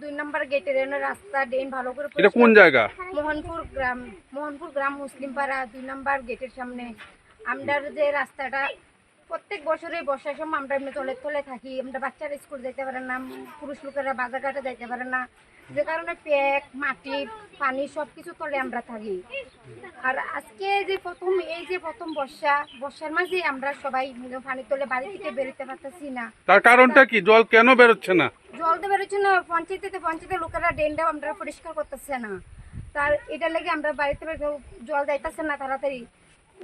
দুই নম্বর গেটের রাস্তা ড্রেন ভালো করে এটা কোন জায়গা? মোহনপুর গ্রাম মোহনপুর গ্রাম মুসলিম পাড়া দুই নম্বর গেটের সামনে। আমরা যে রাস্তাটা প্রত্যেক বছরে বর্ষার সময় আমরা এমনি তলে তলে থাকি। আমরা বাচ্চারা স্কুল যেতে পারে না পুরুষ লোকেরা বাজার ঘাটে যাইতে পারে না। যে কারণে প্যাক মাটি পানি সব কিছু তলে আমরা থাকি। আর আজকে যে প্রথম এই যে প্রথম বর্ষা বর্ষার মাঝে আমরা সবাই মিলে পানি তলে বাড়ি থেকে বেরোতে পারতেছি না। তার কারণটা কি? জল কেন বেরোচ্ছে না? জল বেরোচ্ছে না পঞ্চায়েতে পঞ্চায়েতের লোকেরা ড্রেনটাও আমরা পরিষ্কার করতেছে না। তার এটা লেগে আমরা বাড়িতে জল যাইতেছে না তাড়াতাড়ি।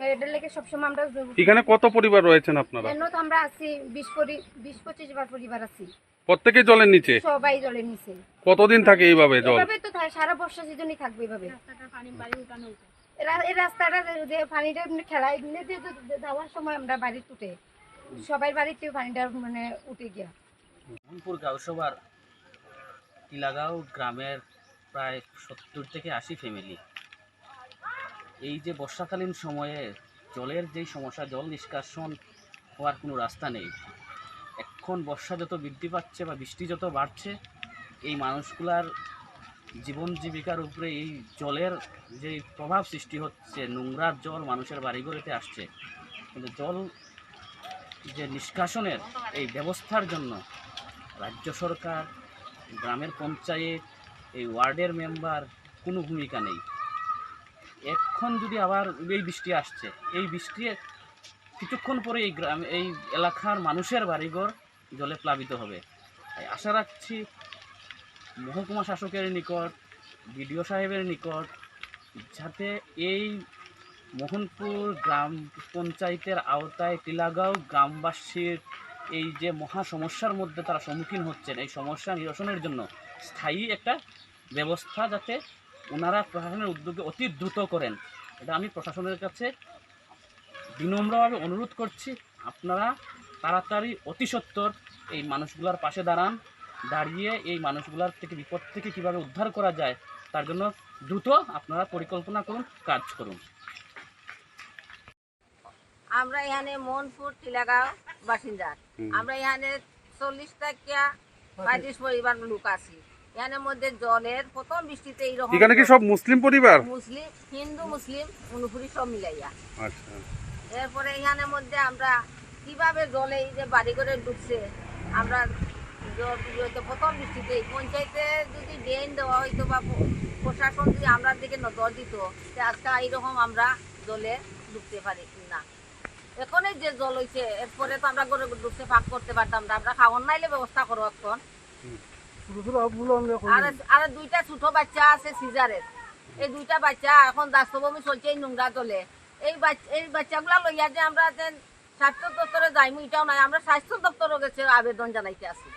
এটার লেগে সবসময় আমরা এখানে কত পরিবার রয়েছেন আপনারা? কেন তো আমরা আছি বিশ পরি বিশ পঁচিশ বার পরিবার আছি। প্রত্যেকে জলের নিচে? সবাই জলের নিচে। কতদিন থাকে এইভাবে জল? এভাবে তো থাকে, সারা বর্ষা সিজনই থাকবে এরা- এই রাস্তাটা যে- পানিটা এমনি খেলা এমনি যে যাওয়ার সময় আমরা বাড়ি উঠে সবাই বাড়িতে পানিটা মানে উঠে গিয়া। মোহনপুর গাঁওসভার টিলাগাঁও গ্রামের প্রায় সত্তর থেকে আশি ফ্যামিলি এই যে বর্ষাকালীন সময়ে জলের যেই সমস্যা, জল নিষ্কাশন হওয়ার কোনো রাস্তা নেই। এখন বর্ষা যত বৃদ্ধি পাচ্ছে বা বৃষ্টি যত বাড়ছে, এই মানুষগুলার জীবন জীবিকার উপরে এই জলের যে প্রভাব সৃষ্টি হচ্ছে, নোংরার জল মানুষের বাড়িঘরেতে আসছে। কিন্তু জল যে নিষ্কাশনের এই ব্যবস্থার জন্য রাজ্য সরকার, গ্রামের পঞ্চায়েত, এই ওয়ার্ডের মেম্বার, কোনো ভূমিকা নেই। এখন যদি আবার এই বৃষ্টি আসছে, এই বৃষ্টি কিছুক্ষণ পরে এই গ্রাম, এই এলাকার মানুষের বাড়িঘর জলে প্লাবিত হবে। তাই আশা রাখছি মহকুমা শাসকের নিকট, বিডিও সাহেবের নিকট, যাতে এই মোহনপুর গ্রাম পঞ্চায়েতের আওতায় টিলাগাঁও গ্রামবাসীর এই যে মহা সমস্যার মধ্যে তারা সম্মুখীন হচ্ছেন, এই সমস্যা নিরসনের জন্য স্থায়ী একটা ব্যবস্থা যাতে ওনারা প্রশাসনের উদ্যোগে অতি দ্রুত করেন। এটা আমি প্রশাসনের কাছে বিনম্রভাবে অনুরোধ করছি, আপনারা তাড়াতাড়ি অতি সত্বর এই মানুষগুলোর পাশে দাঁড়ান, দাঁড়িয়ে এই মানুষগুলোর থেকে বিপদ থেকে কীভাবে উদ্ধার করা যায়, তার জন্য দ্রুত আপনারা পরিকল্পনা করুন, কাজ করুন। আমরা এখানে মনপুর টিলাগাঁও বাসিন্দা আমরা এখানে চল্লিশ টাকা পঁয়ত্রিশ পরিবার লোক আছি। এখানের মধ্যে জলের প্রথম বৃষ্টিতে এইরকম এখানে কি সব মুসলিম পরিবার? মুসলিম হিন্দু মুসলিম অনুপুরি সব মিলাইয়া। আচ্ছা। এরপরে এখানের মধ্যে আমরা কীভাবে জলে এই যে বাড়ি করে ঢুকছে আমরা প্রথম বৃষ্টিতে পঞ্চায়েতে যদি ড্রেন দেওয়া হইতো বা প্রশাসন যদি আমরা দিকে নজর দিত আজকে এইরকম আমরা জলে ডুবতে পারি না। এখনই যে জল হইছে, এরপরে তো আমরা গরু ঢুকতে ফাঁক করতে পারতাম না। আমরা খাওয়ার নাইলে ব্যবস্থা করো এখন। আর দুইটা ছোট বাচ্চা আছে সিজারের। এই দুইটা বাচ্চা এখন দাস্তবমি চলছে এই নোংরা জলে। এই বাচ্চা এই বাচ্চাগুলা লইয়া যে আমরা স্বাস্থ্য দপ্তরে যাইমু, এটাও নাই। আমরা স্বাস্থ্য দপ্তরে গেছে আবেদন জানাইতে আছি।